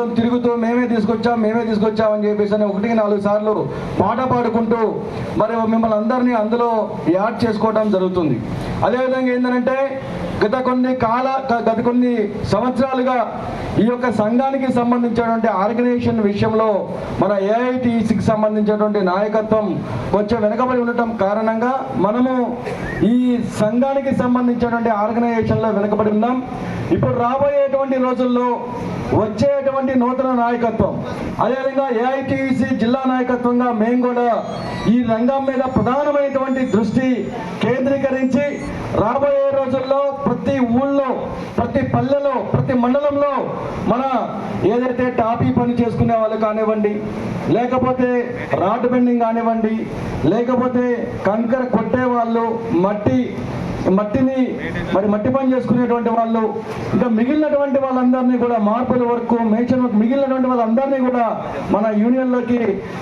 కోసం తిరుగుతూ మేమే తీసుకొచ్చాం మేమే తీసుకొచ్చాం అని చెప్పేసి అని ఒకటికి నాలుగు సార్లు పాట పాడుకుంటూ మరి మిమ్మల్ని అందరినీ అందులో యాడ్ చేసుకోవడం జరుగుతుంది. అదేవిధంగా ఏంటంటే గత కొన్ని కాల గత కొన్ని సంవత్సరాలుగా ఈ యొక్క సంఘానికి సంబంధించినటువంటి ఆర్గనైజేషన్ విషయంలో మన ఏఐటిసికి సంబంధించినటువంటి నాయకత్వం కొంచెం వెనకబడి ఉండటం కారణంగా మనము ఈ సంఘానికి సంబంధించినటువంటి ఆర్గనైజేషన్లో వెనకబడి ఉన్నాం. ఇప్పుడు రాబోయేటువంటి రోజుల్లో వచ్చేటువంటి నూతన నాయకత్వం. అదేవిధంగా ఏఐటిసి జిల్లా నాయకత్వంగా మేము కూడా ఈ రంగం మీద ప్రధానమైనటువంటి దృష్టి కేంద్రీకరించి రాబోయే రోజుల్లో ప్రతి ఊళ్ళో ప్రతి పల్లెలో ప్రతి మండలంలో మన ఏదైతే టాపీ పని చేసుకునే వాళ్ళు కానివ్వండి లేకపోతే రాడ్ బెండింగ్ కానివ్వండి లేకపోతే కంకర కొట్టే వాళ్ళు మట్టి మట్టిని మరి మట్టి పని చేసుకునేటువంటి వాళ్ళు ఇంకా మిగిలినటువంటి వాళ్ళందరినీ కూడా మార్పుల వరకు మేచర్ వర్క్ మిగిలినటువంటి వాళ్ళందరినీ కూడా మన యూనియన్లోకి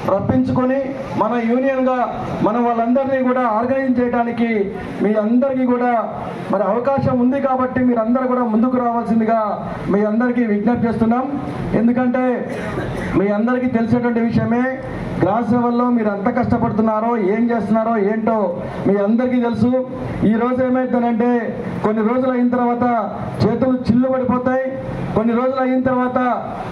రప్పించుకొని మన యూనియన్గా మన వాళ్ళందరినీ కూడా ఆర్గనైజ్ చేయడానికి మీ అందరికీ కూడా మరి అవకాశం ఉంది కాబట్టి మీరందరూ కూడా ముందుకు రావాల్సిందిగా మీ అందరికీ విజ్ఞప్తి చేస్తున్నాం. ఎందుకంటే మీ అందరికీ తెలిసినటువంటి విషయమే గ్లాస్ లెవెల్లో మీరు ఎంత కష్టపడుతున్నారో ఏం చేస్తున్నారో ఏంటో మీ అందరికీ తెలుసు. ఈ రోజు ఏమైందనంటే కొన్ని రోజులు అయిన తర్వాత చేతులు చిల్లు పడిపోతాయి కొన్ని రోజులు అయిన తర్వాత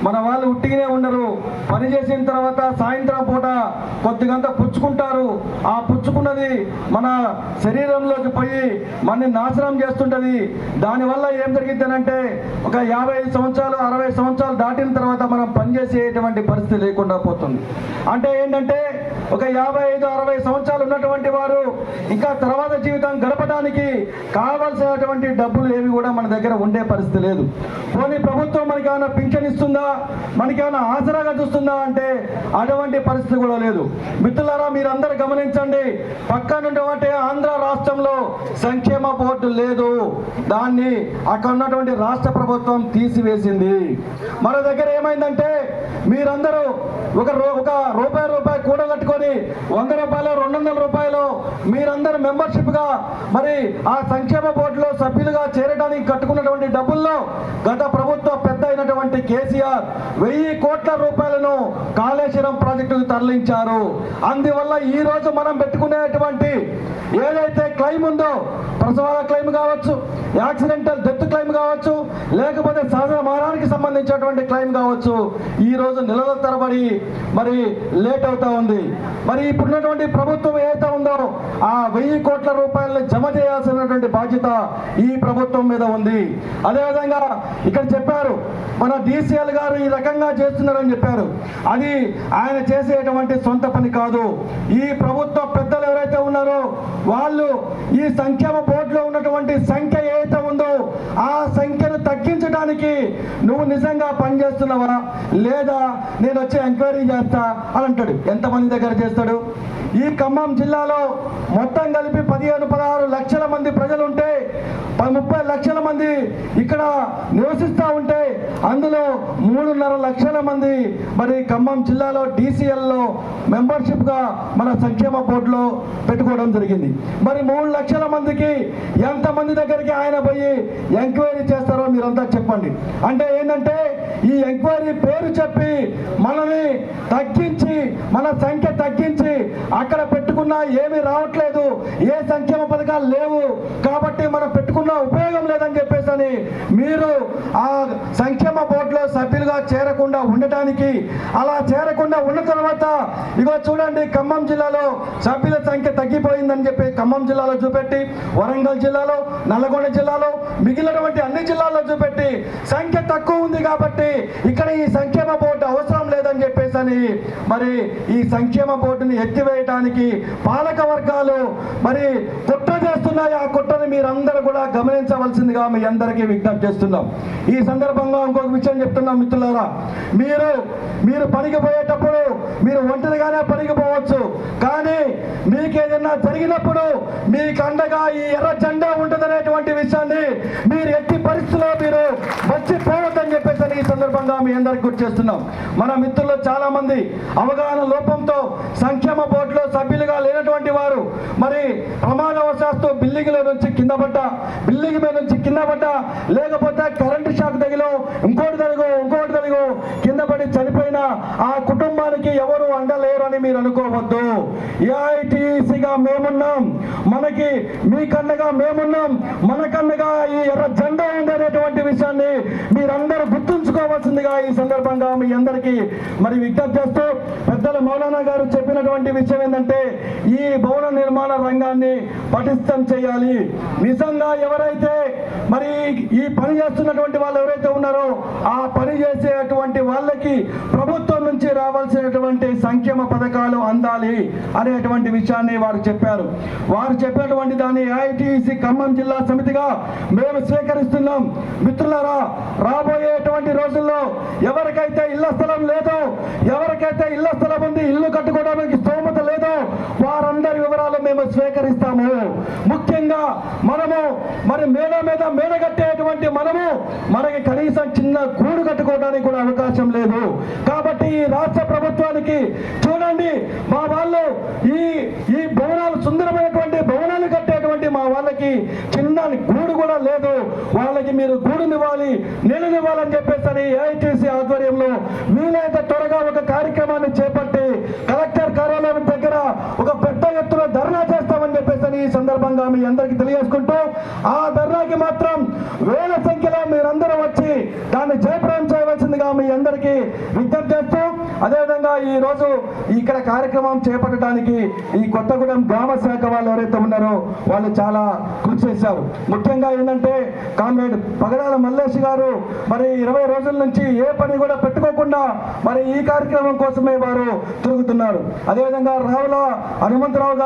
మన వాళ్ళు ఉట్టిగానే ఉండరు. పని చేసిన తర్వాత సాయంత్రం పూట కొద్దిగంత పుచ్చుకుంటారు. ఆ పుచ్చుకున్నది మన శరీరంలోకి పోయి మనని నాశనం చేస్తుంటుంది. దానివల్ల ఏం జరిగిద్దనంటే ఒక యాభై ఐదు సంవత్సరాలు అరవై సంవత్సరాలు దాటిన తర్వాత మనం పనిచేసేటువంటి పరిస్థితి లేకుండా పోతుంది. అంటే ఏంటంటే ఒక యాభై ఐదు అరవై సంవత్సరాలు ఉన్నటువంటి వారు ఇంకా తర్వాత జీవితం గడపడానికి కావలసినటువంటి డబ్బులు ఏవి కూడా మన దగ్గర ఉండే పరిస్థితి లేదు. పోనీ ప్రభుత్వం మనకి ఏమైనా పింఛన్ ఇస్తుందా? మనకి ఏమైనా ఆసరాగా చూస్తుందా అంటే అటువంటి పరిస్థితి కూడా లేదు. మిత్రులారా మీరందరూ గమనించండి పక్కనున్నటువంటి ఆంధ్ర రాష్ట్రంలో సంక్షేమ బోర్డు లేదు. దాన్ని అక్కడ ఉన్నటువంటి రాష్ట్ర ప్రభుత్వం తీసివేసింది. మన దగ్గర ఏమైందంటే మీరందరూ ఒక రూ- ఒక రూపాయి రూపాయి కూడగట్టుకొని వంద రూపాయలు రెండు వందల రూపాయలు మీరందరూ మెంబర్షిప్గా మరి ఆ సంక్షేమ బోర్డులో సభ్యులుగా చేరడానికి కట్టుకున్నటువంటి డబ్బుల్లో గత ప్రభుత్వ పెద్ద అయినటువంటి కేసీఆర్ వెయ్యి కోట్ల రూపాయలను కాళేశ్వరం ప్రాజెక్టుకు తరలించారు. అందువల్ల ఈ రోజు మనం పెట్టుకునేటువంటి ఏదైతే క్లెయిమ్ ఉందో ప్రసవాల క్లెయిమ్ కావచ్చు యాక్సిడెంటల్ డెత్ క్లెయిమ్ కావచ్చు లేకపోతే సహజ మరణానికి సంబంధించినటువంటి క్లెయిమ్ కావచ్చు ఈ రోజు నెలల తరబడి మరి లేట్ అవుతా ఉంది. మరి ఇప్పుడున్నటువంటి ప్రభుత్వం ఏదైతే ఉందో ఆ వెయ్యి కోట్ల రూపాయలను జమ చేయాల్సినటువంటి బాధ్యత ఈ ప్రభుత్వం మీద ఉంది. అదేవిధంగా ఇక్కడ చెప్పారు మన డిసిఎల్ గారు ఈ రకంగా చేస్తున్నారని చెప్పారు. అది ఆయన చేసేటువంటి సొంత పని కాదు. ఈ ప్రభుత్వ పెద్దలు ఎవరైతే ఉన్నారో వాళ్ళు ఈ సంక్షేమ బోర్డులో ఉన్నటువంటి సంఖ్య ఏదైతే ఉందో ఆ సంఖ్యను తగ్గించడానికి నువ్వు నిజంగా పనిచేస్తున్నావా? లేదా నేను వచ్చి ఎంక్వైరీ చేస్తా అని అంటాడు. ఎంతమంది దగ్గర చేస్తాడు. ఈ ఖమ్మం జిల్లాలో మొత్తం కలిపి పదిహేను పదహారు లక్షల మంది ప్రజలు ఉంటే ముప్పై లక్షల మంది ఇక్కడ నివసిస్తూ ఉంటే అందులో మూడున్నర లక్షల మంది మరి ఖమ్మం జిల్లాలో డీసీఎల్లో మెంబర్షిప్గా మన సంక్షేమ బోర్డులో పెట్టుకోవడం జరిగింది. మరి మూడు లక్షల మందికి ఎంతమంది దగ్గరికి ఆయన పోయి ఎంక్వైరీ చేస్తారు? మీరంతా చెప్పండి. అంటే ఏంటంటే ఈ ఎంక్వైరీ పేరు చెప్పి మనని తగ్గించి మన సంఖ్య తగ్గించి అక్కడ పెట్టుకున్నా ఏమీ రావట్లేదు ఏ సంక్షేమ పథకాలు లేవు కాబట్టి మనం పెట్టుకున్న ఉపయోగం లేదని చెప్పేసి అని మీరు ఆ సంక్షేమ బోర్డులో సభ్యులుగా చేరకుండా ఉండటానికి అలా చేరకుండా ఉన్న తర్వాత ఇగో చూడండి ఖమ్మం జిల్లాలో సభ్యుల సంఖ్య తగ్గిపోయిందని చెప్పి ఖమ్మం జిల్లాలో చూపెట్టి వరంగల్ జిల్లాలో నల్లగొండ జిల్లాలో మిగిలినటువంటి అన్ని జిల్లాల్లో పెట్టి సంఖ్య తక్కువ ఉంది కాబట్టి ఇక్కడ ఈ సంక్షేమ బోర్డు అవసరం లేదని చెప్పేసి అని మరి ఈ సంక్షేమ బోర్డుని ఎత్తివేయటానికి పాలక వర్గాలు మరి కుట్ర చేస్తున్నాయి? ఆ కుట్రని మీరందరూ కూడా గమనించవలసిందిగా మీ అందరికీ విజ్ఞప్తి చేస్తున్నాం. ఈ సందర్భంగా ఇంకొక విషయం చెప్తున్నాం మిత్రులారా. మీరు మీరు పనికి పోయేటప్పుడు మీరు ఒంటరిగానే పనికి పోవచ్చు. కానీ మీకు ఏదైనా జరిగినప్పుడు మీకు అండగా ఈ ఎర్ర జెండా ఉంటుందనేటువంటి విషయాన్ని మీరు ఎట్టి పరిస్థితుల్లో మీరు మర్చిపోవద్దని చెప్పేసి అని ఈ సందర్భంగా మీ అందరికి గుర్తు చేస్తున్నాం. మన మిత్రులు చాలా మంది అవగాహన లోపంతో సంక్షేమ బోర్డులో సభ్యులుగా లేనటువంటి వారు మరి ప్రమాదవశాస్తు బిల్డింగ్ల నుంచి కింద పడ్డ బిల్డింగ్ మీద నుంచి కింద పడ్డ లేకపోతే కరెంటు షాక్ తగిలో ఇంకోటి తగిలో ఇంకోటి తగిలో కింద పడి చనిపోయిన ఆ కుటుంబానికి ఎవరు అండలేరు అని మీరు అనుకోవద్దు. ఏఐటిసిగా మేమున్నాం. మనకి మీ కన్నగా మేమున్నాం. మన కన్నగా ఈ ఎర్ర జెండా ఉంది అనేటువంటి విషయాన్ని మీరందరూ గుర్తుంచుకోవాల్సిందిగా ఈ సందర్భంగా మీ అందరికీ మరి విజ్ఞప్తి చేస్తూ పెద్దల మౌలానా గారు చెప్పినటువంటి విషయం ఏంటంటే ఈ భవన నిర్మాణ రంగాన్ని పటిష్టం చేయాలి. నిజంగా ఎవరైతే మరి ఈ పని చేస్తున్నటువంటి వాళ్ళు ఎవరైతే ఉన్నారో ఆ పని చేసేటువంటి వాళ్ళకి ప్రభుత్వం నుంచి రావాల్సినటువంటి సంక్షేమ పథకాలు అందాలి అనేటువంటి విషయాన్ని వారు చెప్పారు. వారు చెప్పినటువంటి దాన్ని ఐటీసీ ఖమ్మం జిల్లా సమితిగా మేము స్వీకరిస్తున్నాం. మిత్రులారా రాబోయేటువంటి రోజుల్లో ఎవరికైతే ఇళ్ళ స్థలం లేదో ఎవరికైతే ఇళ్ళ స్థలం ఉంది ఇల్లు కట్టుకోవడానికి స్తోమత లేదో వారందరి వివరాలు మేము స్వీకరిస్తాము. ముఖ్యంగా మనము మరి మేడ మీద మేడ కట్టేటువంటి మనము మనకి కనీసం చిన్న గూడు కట్టుకోవడానికి కూడా అవకాశం లేదు. కాబట్టి ఈ రాష్ట్ర ప్రభుత్వానికి చూడండి మా వాళ్ళు ఈ ఈ భవనాలు సుందరమైనటువంటి భవనాలు వాళ్ళకి చిన్న గూడు కూడా లేదు. వాళ్ళకి మీరు గూడునివ్వాలి నీళ్ళనివ్వాలని చెప్పేసి అని ఏఐటీసీ ఆధ్వర్యంలో వీలైతే త్వరగా ఒక కార్యక్రమాన్ని చేపట్టి కలెక్టర్ కార్యాలయం దగ్గర ఒక పెద్ద ఎత్తున ధర్నా చేస్తామని చెప్పేసి ఈ సందర్భంగా మీ అందరికీ తెలియజేసుకుంటూ ఆ ధర్నాకి మాత్రం వేల సంఖ్యలో మీరందరూ వచ్చి దాన్ని జయప్రదం ముందుగా మీ అందరికీ విజ్ఞప్తి చేస్తూ అదేవిధంగా ఈ రోజు ఇక్కడ కార్యక్రమం చేపట్టడానికి ఈ కొత్తగూడెం గ్రామ శాఖ వాళ్ళు ఎవరైతే ఉన్నారో వాళ్ళు చాలా కృషి చేశారు. ముఖ్యంగా ఏంటంటే కామ్రేడ్ పగడాల మల్లేష్ గారు మరి ఇరవై రోజుల నుంచి ఏ పని కూడా పెట్టుకోకుండా మరి ఈ కార్యక్రమం కోసమే వారు తిరుగుతున్నారు. అదేవిధంగా రావుల హనుమంతరావు గారు